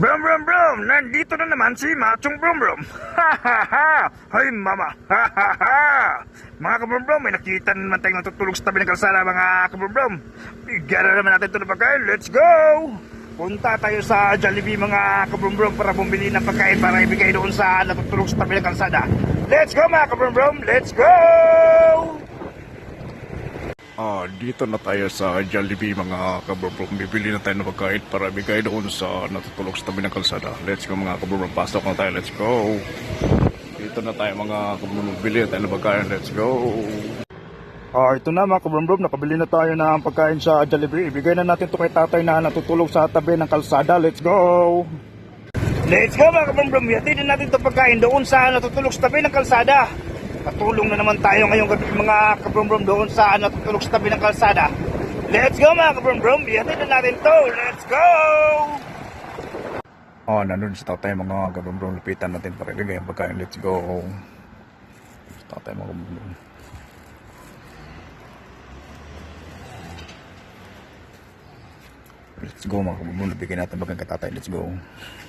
Brum brum brum! Nandito na naman si Machong Brum Brum! Ha ha ha! Hay mama! Ha ha ha! Mga kabrum brum, may nakita na naman tayong natutulog sa tabi ng kalsada mga kabrum brum. Bigyan na naman natin ito ng pagkain. Let's go! Punta tayo sa Jollibee mga kabrum brum para bumili ng pagkain para ibigay doon sa natutulog sa tabi ng kalsada. Let's go mga kabrum brum! Let's go! Ah, dito na tayo sa Jollibee mga kabrobrom. Bibili na tayo ng pagkain para bigay doon sa natutulog sa tabi ng kalsada. Let's go mga kabrobrom. Pasok na tayo. Let's go. Dito na tayo mga kabrobrom. Bibili na tayo ng pagkain. Let's go. Ah, ito na mga kabrobrom. Nakabili na tayo ng pagkain sa Jollibee. Ibigay na natin ito kay tatay na natutulog sa tabi ng kalsada. Let's go. Let's go mga kabrobrom. Yatid na natin ito pagkain doon sa natutulog sa tabi ng kalsada. Katulong na naman tayo ngayong gabi mga kabrum-brum doon sa natutulog sa tabi ng kalsada. Let's go mga kabrum-brum! Ihatid na natin to! Let's go! Oh, nandun sa tatay mga kabrum-brum. Lupitan natin para ibigay ang pagkain. Let's go! Sa tatay mga kabrum-brum. Let's go mga kabrum-brum. Bigyan natin bagang katatay. Let's go!